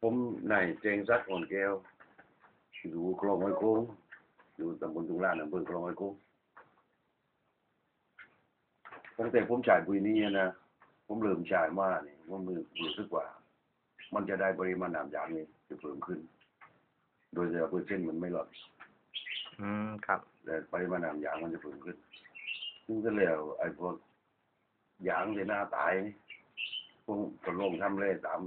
ผมนายเจงซักอ่อนแก้วอยู่คลองห้วยโค้งอยู่ตำบลตุงลานอำเภอคลองห้วยโค้งตั้งแต่ผมจ่ายปุ๋ยนี้นะผมเริ่มจ่ายมาเนี่ยผมมือรู้สึกว่า มันจะได้ปริมาณน้ำยางนี่จะเพิ่มขึ้น โดยแต่เปอร์เซ็นต์มันไม่ลดอืมครับแต่ปริมาณน้ำยางมันจะเพิ่มขึ้น ซึ่งก็แล้วไอ้พวกยางที่หน้าตายนี่พวกทดลองทำเลยตาม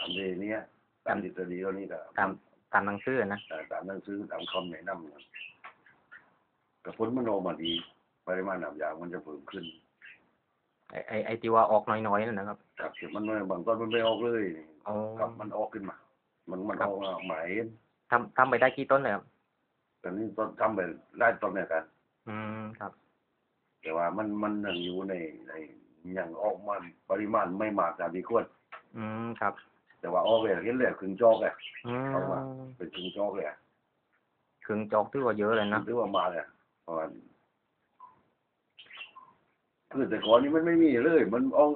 ตามเรเนี้ยตามทฤษฎีเขานี่ก็ตามตามหนังสือนะเอ่อตามหนังสือตามคำแนะนำนะกับผลมันออกมาดีปริมาณน้ำยางมันจะเพิ่มขึ้น ไอไอไอที่ว่าออกน้อยๆนั่นนะครับครับแต่มันไม่บางต้นมันไม่ออกเลยอ๋อครับมันออกขึ้นมา มันมันครัอบอกมาหมายทำทำไปได้กี่ต้นเลยครับแต่นี่ต้นทำไปได้ต้นเนี่ยกัน อืมครับ แต่ว่ามันมันยังอยู่ในในยังออกมาปริมาณไม่มากตามที่ควรอืมครับ แต่ว่าออกเลยเห็นเลยครึ่งจอกเลยอืมเอามาเป็นครึ่งจอกเลยอะครึ่งจอกถือว่าเยอะเลยนะถือว่ามาเลยเพราะว่าคือแต่ก่อนนี้มันไม่มีเลย มันออก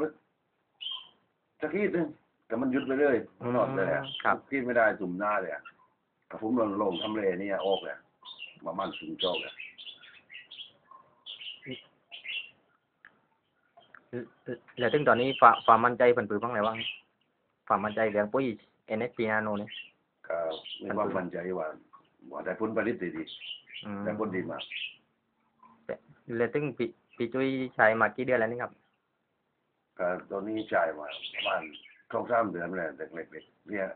สักทีนึงแต่มันหยุดไปเลยมันนอนเลยอะครับคิดไม่ได้จุ่มหน้าเลยอะกับผมลงลงทำเลนี่ออกเลยประมาณครึ่งจอกเลยแล้วถึงตอนนี้ฝ่าฝ่ามั่นใจเพิ่นปือบ้างไหนบ้าง ฝ่ามั่นใจเรื่องปุ๋ย NSP Nano นี่ก็มีความมั่นใจว่าว่าได้ผลผลิตดีอืมๆได้ผลดีมากแล้วถึงพี่พี่จุ้ยใช้มากี่เดือนแล้วนี่ครับก็ตอนนี้จ่ายมาประมาณสองสามเดือนแล้วเด็กๆเนี่ย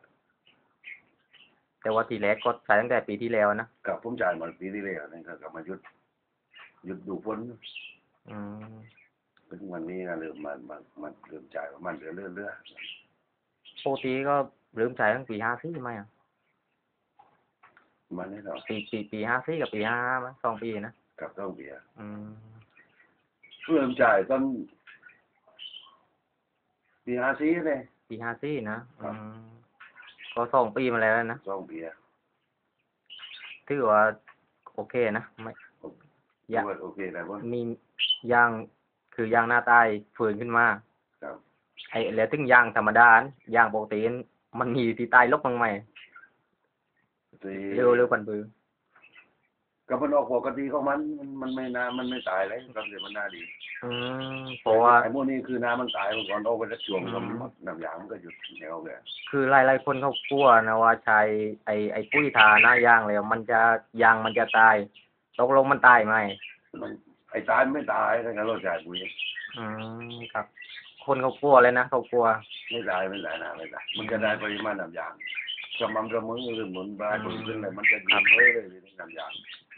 แต่ว่าทีแรกก็ใช้ตั้งแต่ปีที่แล้วนะกับผมจ่ายมาปีที่แล้วนี่ก็กลับมาหยุดหยุดดูผลอืมถึงวันนี้ก็เริ่มมามามาเริ่มจ่ายประมาณเดือนเรื่อยเรื่อย ปกติก็เริ่มใช้ตั้งปีห้าสี่ไหมอะๆมันนี่เนาะปีปีปีห้าสี่กับปีห้าห้ามั้ยสองปีนะกับต้องเบียร์อืมเริ่มจ่ายตอนปีห้าสี่เลยปีห้าสี่นะครัอืบมก็สองปีมาแล้วนะต้องเบียร์ถือว่าโอเคนะไม่อยากว่าโอเคแต่ว่ามียางคือยางหน้าใต้ฝืนขึ้นมาครับ ไอ้แล้วถึงยางธรรมดาอันยางปกติอันมันมีที่ใต้ลกบ้างไหมที่เร็วเร็วปันปือ ก็มันออกปกติของมันมันมันไม่นามันไม่ตายเลยครับเดี๋ยวมันน่าดีอืมเพราะว่า ไอ้พวกนี้คือน้ำมันตายมันก่อนออกไปสักช่วงอืมก็มันหมดน้ำยางมันก็หยุดแนวเลยคือหลายๆคนเขากลัวนะว่าใช้ไอ้ไอ้ปุ้ยทาหน้ายางแล้วมันจะยางมันจะตายตกลงมันตายไหมมันไอ้ตายมันไม่ตายถ้างั้นเราจ่ายปุ๋ยอืมครับ คนเขากลัวเลยนะเขากลัว ไม่ตายไม่ตายนะไม่ตายมันจะได้ปริมาณน้ำยางสม่ำเสมอหรือหมุนบายอืมขึ้นเลยมันจะยืนเลยเลยน้ำยาง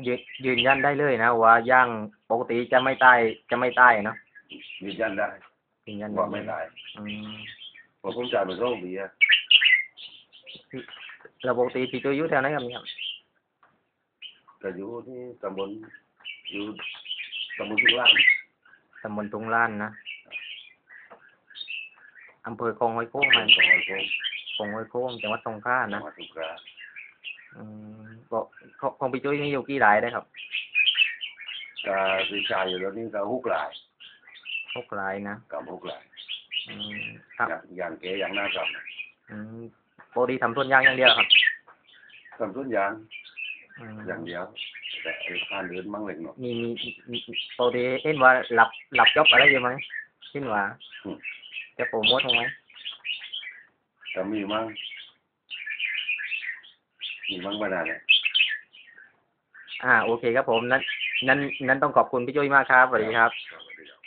ยืนยืนยันได้เลยนะว่าย่างปกติจะไม่ตายจะไม่ตายเนอะยืนยันได้ยืนยันว่าไม่ตายอืมเพราะผมจ่ายเป็นโรคเบียร์แล้วปกติพี่จุ้ยอยู่แถวไหนครับเนี่ยครับก็อยู่ที่ตำบลอยู่ตำบลทุกล่างตำบลตุงล้านนะ อำเภอคลองห้วยโค้งขมัอนงไอ้พวกคลองห้วยโค้งจังหวัดสงขลาจันะงหวัดสงขลาอืมก็ของของพี่จุ้ยมีอยู่กี่รายได้ครับก็ที่จ่ายอยู่แล้วนี่ก็หกหลายหกรายนะกับหกหลายอืมครับอย่างอย่างเก๋อย่างหน้ากับอืมปกติทำต้นยางอย่างเดียวครับทำต้นยางอืมอย่างเดียว แต่ไอ้ข้านเดินมั่งเล็กหน่อยมีมีมีปกติเห็นว่าหลับหลับจบอะไรอยู่ไหมเห็นว่า จะโปรโมทมั้งไหมก็มีมั่งมีมั่งมานานเนี่ยอ่า โอเคครับผม นั้น นั้น นั้นต้องขอบคุณพี่จุ้ยมากครับสวัสดีครับสวัสดีครับ